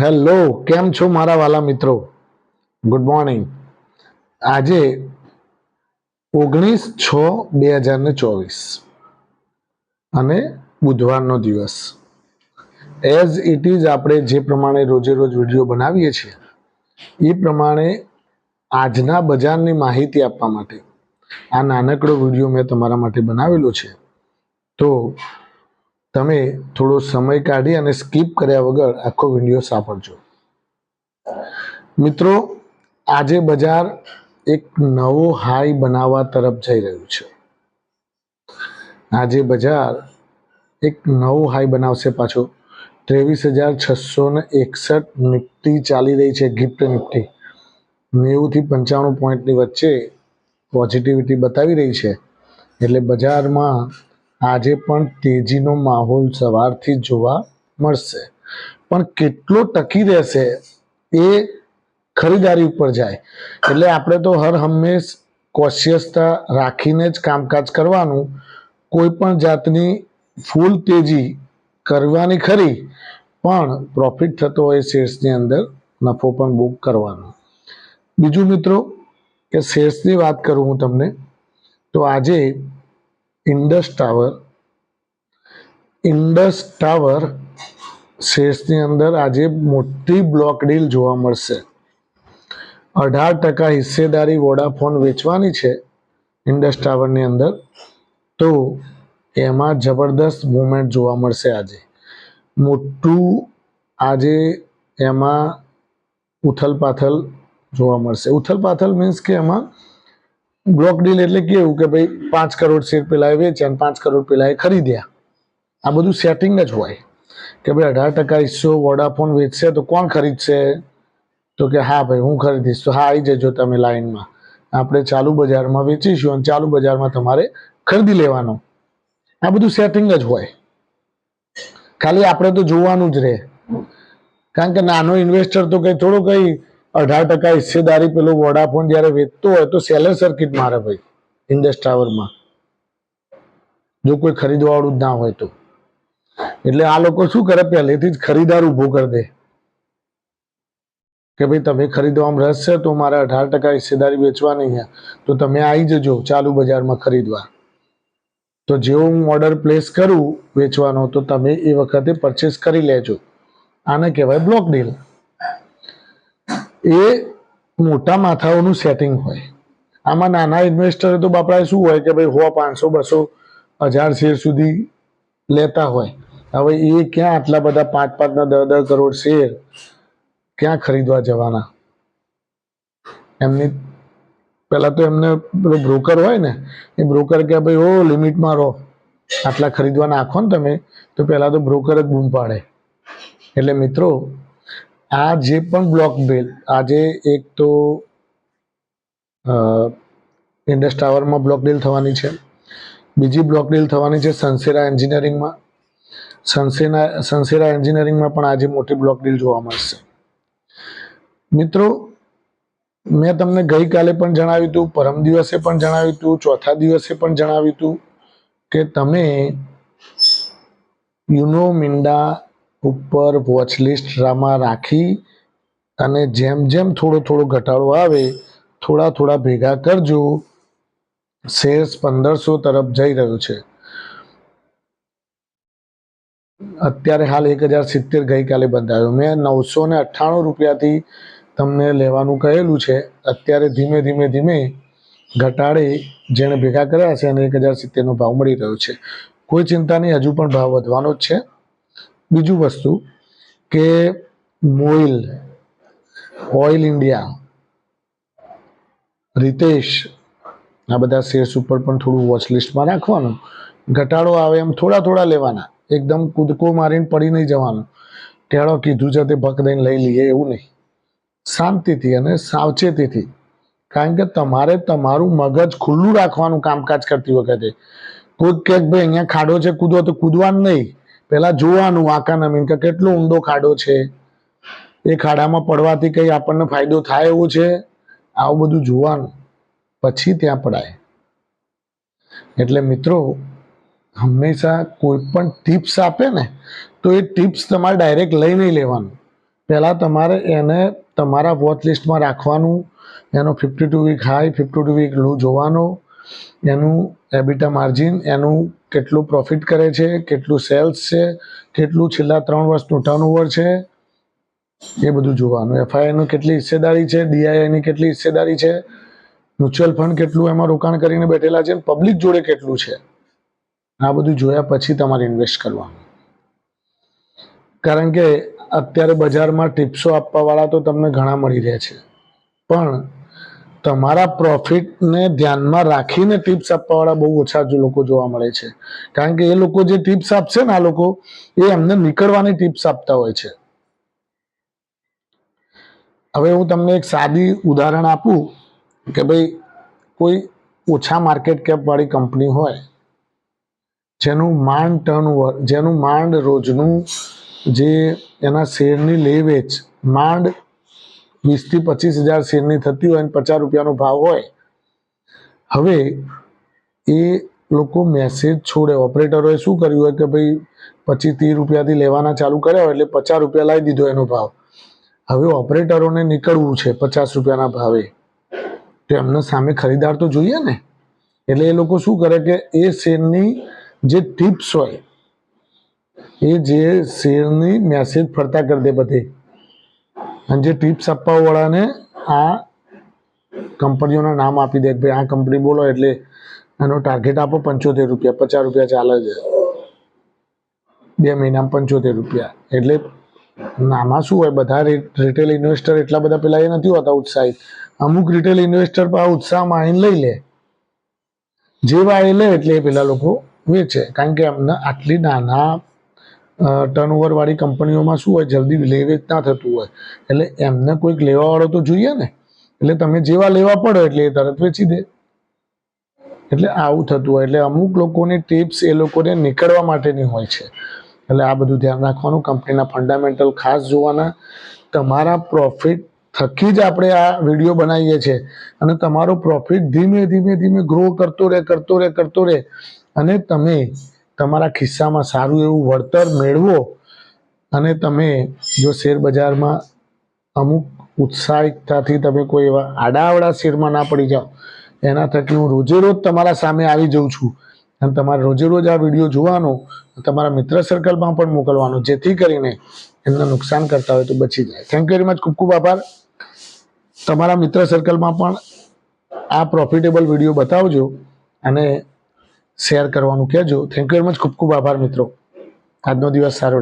Hello, કેમ છો મારા વાલા મિત્રો? ગુડ મોર્નિંગ આજે ઓગણીસ છ બે હજાર ને ચોવીસ અને બુધવારનો દિવસ. એઝ ઇટ ઇઝ આપણે જે પ્રમાણે રોજે રોજ વીડિયો બનાવીએ છીએ, એ પ્રમાણે આજના બજારની માહિતી આપવા માટે આ નાનકડો વીડિયો મેં તમારા માટે બનાવેલો છે. તો તમે થોડો સમય કાઢી અને સ્કીપ કર્યા વગર આખો વીડિયો સાંભળજો. મિત્રો, આજે બજાર એક નવો હાઈ બનાવવા તરફ જઈ રહ્યું છે. આજે બજાર એક નવો હાઈ બનાવશે પાછો. ત્રેવીસ હજાર છસો ને એકસઠ નિફ્ટી ચાલી રહી છે, ગિફ્ટ નિફ્ટી. નેવુંથી પંચાણું પોઈન્ટની વચ્ચે પોઝિટિવિટી બતાવી રહી છે. એટલે બજારમાં આજે પણ તેજીનો માહોલ સવારથી જોવા મળશે. પણ કેટલો ટકી રહેશે એ ખરીદારી ઉપર જાય. એટલે આપણે તો હર હંમેશ કોશિયસતા રાખીને જ કામકાજ કરવાનું. કોઈ પણ જાતની ફૂલ તેજી કરવાની ખરી, પણ પ્રોફિટ થતો હોય શેર્સની અંદર નફો પણ બુક કરવાનો. બીજું મિત્રો, કે શેર્સની વાત કરું હું તમને, તો આજે ઇન્ડસ ટાવર ઇન્ડસ ટાવર શેર્સની અંદર આજે મોટી બ્લોક ડીલ જોવા મળશે. અઢાર ટકા હિસ્સેદારી વોડાફોન વેચવાની છે ઇન્ડસ ટાવરની અંદર. તો એમાં જબરદસ્ત મુવમેન્ટ જોવા મળશે આજે. મોટું આજે એમાં ઉથલપાથલ જોવા મળશે. ઉથલપાથલ મીન્સ કે એમાં બ્લોક ડીલ એટલે કેવું કે ભાઈ પાંચ કરોડ શેર પેલા વેચ્યા અને પાંચ કરોડ પેલા ખરીદ્યા. આ બધું સેટિંગ જ હોય. કે ભાઈ અઢાર ટકા હિસ્સો વોડાફોન વેચશે તો કોણ ખરીદશે? તો કે હા ભાઈ, હું ખરીદીશ. તો હા આવી જજો તમે લાઈનમાં. આપણે ચાલુ બજારમાં વેચીશું અને ચાલુ બજારમાં તમારે ખરીદી લેવાનો. આ બધું સેટિંગ જ હોય. ખાલી આપણે તો જોવાનું જ રહે. કારણ કે નાનો ઇન્વેસ્ટર તો કઈ થોડો કઈ અઢાર ટકા હિસ્સેદારી પેલો વોડાફોન જ્યારે વેચતો હોય તો સેલર સર્કિટ મારે ભાઈ ઇન્ડસ ટાવરમાં જો કોઈ ખરીદવાવાળું જ ના હોય તો. એટલે આ લોકો શું કરે, પહેલેથી જ ખરીદાર ઊભો કરી દે. કે ભાઈ, તમે ખરીદવામાં રસ છે તો મારે અઢાર ટકા હિસ્સેદારી વેચવાની છે. તો તમે આવી જજો, ચાલુ બજારમાં ખરીદવા. તો જેવો હું ઓર્ડર પ્લેસ કરું વેચવાનો, તો તમે એ વખતે પરચેસ કરી લેજો. આને કહેવાય બ્લોક ડીલ એ મોટા માથાઓનું સેટિંગ હોય. આમાં નાના ઇન્વેસ્ટરે તો બાપડા શું હોય કે ભાઈ હો પાંચસો, બસો, હજાર શેર સુધી લેતા હોય. હવે એ ક્યાં આટલા બધા પાંચ, પાંચના દસ દસ કરોડ શેર ક્યાં ખરીદવા જવાના? એમની પેલા તો એમને બ્રોકર હોય ને, એ બ્રોકર કે ભાઈ ઓ લિમિટમાં રહો આટલા ખરીદવા નાખો ને તમે. તો પહેલા તો બ્રોકર જ બૂમ પાડે. એટલે મિત્રો આ જે પણ બ્લોક બિલ, આજે એક તો ઇન્ડસ ટાવરમાં બ્લોક ડીલ થવાની છે. બીજી બ્લોક ડીલ થવાની છે સનસેરા એન્જિનિયરિંગમાં. સનસેના, સનસેરા એન્જિનિયરિંગમાં પણ આજે મોટી બ્લોક ડીલ જોવા મળશે. મિત્રો, મેં તમને ગઈકાલે પણ જણાવ્યું હતું, પરમ દિવસે પણ જણાવ્યું હતું, ચોથા દિવસે પણ જણાવ્યું હતું કે તમે યુનો મિંડા ઉપર વોચ લિસ્ટમાં રાખી અને જેમ જેમ થોડો થોડો ઘટાડો આવે, થોડા થોડા ભેગા કરજો. શેર્સ પંદરસો તરફ જઈ રહ્યો છે. અત્યારે હાલ એક હજાર સિત્તેર ગઈકાલે બંધાયો. મેં નવસો ને અઠ્ઠાણું રૂપિયાથી તમને લેવાનું કહેલું છે. અત્યારે ધીમે ધીમે ધીમે ઘટાડે જેણે ભેગા કર્યા છે અને એક હજાર સિત્તેરનો ભાવ મળી રહ્યો છે. કોઈ ચિંતા નહીં, હજુ પણ ભાવ વધવાનો જ છે. બીજું વસ્તુ કે મોઇલ, ઓઇલ ઇન્ડિયા, રિતેશ, આ બધા શેર્સ ઉપર પણ થોડું વોચ લિસ્ટમાં રાખવાનું. ઘટાડો આવે એમ થોડા થોડા લેવાના. એકદમ કૂદકો મારીને પડી નહીં જવાનું. ટેળો કીધું છે તે ભક દઈને લઈ લઈએ એવું નહીં. શાંતિથી અને સાવચેતીથી. કારણ કે તમારે તમારું મગજ ખુલ્લું રાખવાનું કામકાજ કરતી વખતે. કોઈક કે ભાઈ, અહીંયા ખાડો છે, કૂદો, તો કૂદવાનું નહીં. પહેલાં જોવાનું આકાના મીન કે કેટલો ઊંડો ખાડો છે. એ ખાડામાં પડવાથી કંઈ આપણને ફાયદો થાય એવો છે? આવું બધું જોવાનું. પછી ત્યાં પડાય. એટલે મિત્રો, હંમેશા કોઈ પણ ટિપ્સ આપે ને, તો એ ટિપ્સ તમારે ડાયરેક્ટ લઈ નહીં લેવાનું. પહેલાં તમારે એને તમારા વોચ લિસ્ટમાં રાખવાનું. એનો fifty two week high fifty two week low જોવાનો. એનું એબિટા માર્જિન એનું કેટલું પ્રોફિટ કરે છે, કેટલું સેલ્સ છે, કેટલું છેલ્લા ત્રણ વર્ષનું ટર્નઓવર છે, એ બધું જોવાનું. એફઆઈઆઈનું કેટલી હિસ્સેદારી છે ડીઆઈઆઈની કેટલી હિસ્સેદારી છે મ્યુચ્યુઅલ ફંડ કેટલું એમાં રોકાણ કરીને બેઠેલા છે પબ્લિક જોડે કેટલું છે. આ બધું જોયા પછી તમારે ઇન્વેસ્ટ કરવાનું. કારણ કે અત્યારે બજારમાં ટિપ્સો આપવાવાળા તો તમને ઘણા મળી રહે છે. પણ તમારા પ્રોફિટને ધ્યાનમાં રાખીને ટિપ્સ આપવાવાળા બહુ ઓછા જ લોકો જોવા મળે છે. કારણ કે એ લોકો જે ટિપ્સ આપશે ને આ લોકો, એ એમને નીકળવાની ટિપ્સ આપતા હોય છે. હવે હું તમને એક સાદી ઉદાહરણ આપું કે ભાઈ, કોઈ ઓછા માર્કેટ કેપ વાળી કંપની હોય, જેનું માંડ ટર્નઓવર જેનું માંડ રોજનું જે એના શેરની લે વેચ માંડ વીસથી પચીસ હજાર શેરની થતી હોય અને પચાસ રૂપિયાનો ભાવ હોય. હવે એ લોકો મેસેજ છોડે. ઓપરેટરોએ શું કર્યું હોય કે ભાઈ પચીસ ત્રીસ રૂપિયાથી લેવાના ચાલુ કર્યા હોય એટલે પચાસ રૂપિયા લાવી દીધો એનો ભાવ. હવે ઓપરેટરોને નીકળવું છે પચાસ રૂપિયાના ભાવે. તો એમને સામે ખરીદાર તો જોઈએ ને. એટલે એ લોકો શું કરે કે એ શેરની જે ટિપ્સ હોય, એ જે શેરની મેસેજ ફરતા કરી દે બધે. અને જે ટિપ્સ આપવાવાળાને આ કંપનીઓના નામ આપી દે ભાઈ આ કંપની બોલો એટલે એનો ટાર્ગેટ આપો પંચોતેર રૂપિયા, પચાસ રૂપિયા ચાલે છે. બે મહિનામાં પંચોતેર રૂપિયા. એટલે નામાં શું હોય? બધા રિટેલ ઇન્વેસ્ટર એટલા બધા પેલા એ નથી હોતા ઉત્સાહિત. અમુક રિટેલ ઇન્વેસ્ટર આ ઉત્સાહમાં આવીને લઈ લે. જેવા એ લે એટલે એ પેલા લોકો વેચે. કારણ કે એમને આટલી નાના ટર્નઓવર વાળી કંપનીઓમાં શું હોય, જલ્દી લેવેચ ના થતું હોય. એટલે એમને કોઈક લેવાવાળો તો જોઈએ ને. એટલે તમે જેવા લેવા પડો એટલે એ તરત વેચી દે. એટલે આવું થતું હોય. એટલે અમુક લોકોની ટિપ્સ એ લોકોને નીકળવા માટેની હોય છે. એટલે આ બધું ધ્યાન રાખવાનું. કંપનીના ફંડામેન્ટલ ખાસ જોવાના. તમારા પ્રોફિટ થકી જ આપણે આ વીડિયો બનાવીએ છીએ. અને તમારો પ્રોફિટ ધીમે ધીમે ધીમે ગ્રો કરતો રહે કરતો રહે કરતો રહે. અને તમે તમારા ખિસ્સામાં સારું એવું વળતર મેળવો અને તમે જો શેર બજારમાં અમુક ઉત્સાહિકતાથી તમે કોઈ એવા આડાવડા શેરમાં ના પડી જાઓ, એના થકી હું રોજે રોજ તમારા સામે આવી જઉં છું. અને તમારે રોજે રોજ આ વીડિયો જોવાનો, તમારા મિત્ર સર્કલમાં પણ મોકલવાનો, જેથી કરીને એમને નુકસાન કરતા હોય તો બચી જાય. થેન્ક યુ વેરી મચ ખૂબ ખૂબ આભાર. તમારા મિત્ર સર્કલમાં પણ આ પ્રોફિટેબલ વીડિયો બતાવજો અને શેર કરવાનું કહેજો. થેન્ક યુ વેરી મચ ખૂબ ખૂબ આભાર મિત્રો. આજનો દિવસ સારો